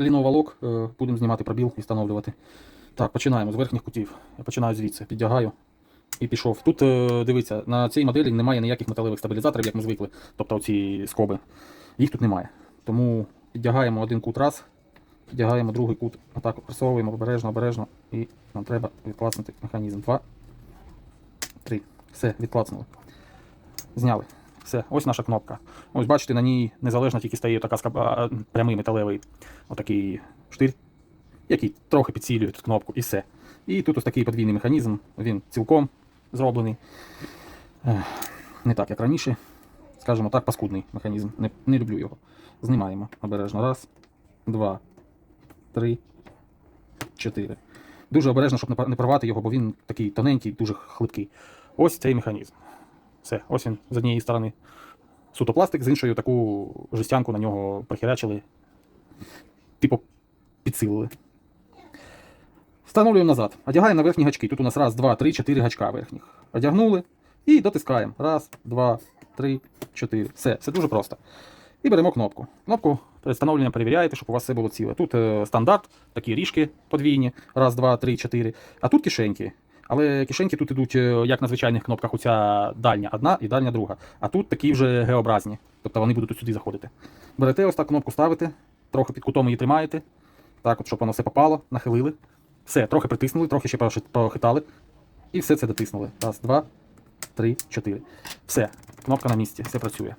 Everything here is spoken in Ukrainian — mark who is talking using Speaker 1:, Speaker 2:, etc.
Speaker 1: ліновалок, е, будемо знімати пробіл і встановлювати. Так, починаємо з верхніх кутів. Я починаю звідси, піддягаю і пішов. Тут, е, дивіться, на цій моделі немає ніяких металевих стабілізаторів, як ми звикли. Тобто оці скоби. Їх тут немає. Тому піддягаємо один кут раз, піддягаємо другий кут, отак от просовуємо обережно, обережно, і нам треба відклацнути механізм. Два, три. Все, відклацнули. Зняли. Все, ось наша кнопка. Ось бачите, на ній незалежно тільки стає така скаба, прямий металевий отакий штир, який трохи підсилює тут кнопку і все. І тут ось такий подвійний механізм, він цілком зроблений. Не так, як раніше. Скажімо так, паскудний механізм. Не, не люблю його. Знімаємо обережно. Раз, два, три, чотири. Дуже обережно, щоб не порвати його, бо він такий тоненький, дуже хлипкий. Ось цей механізм. Все, ось з однієї сторони суто пластик, з іншої таку жестянку на нього прихерячили, типу підсилили. Встановлюємо назад. Одягаємо на верхні гачки. Тут у нас раз, два, три, чотири гачка верхніх. Одягнули і дотискаємо. Раз, два, три, чотири. Все, все дуже просто. І беремо кнопку. Кнопку перед встановленням перевіряєте, щоб у вас все було ціле. Тут е, стандарт, такі ріжки подвійні. Раз, два, три, чотири. А тут кишеньки. Але кишеньки тут ідуть, е, як на звичайних кнопках, оця дальня одна і дальня друга. А тут такі вже геобразні. Тобто вони будуть сюди заходити. Берете ось так кнопку ставите, трохи під кутом її тримаєте. Так, от, щоб воно все попало, нахилили. Все, трохи притиснули, трохи ще похитали. І все це дотиснули. Раз, два, три, чотири. Все, кнопка на місці, все працює.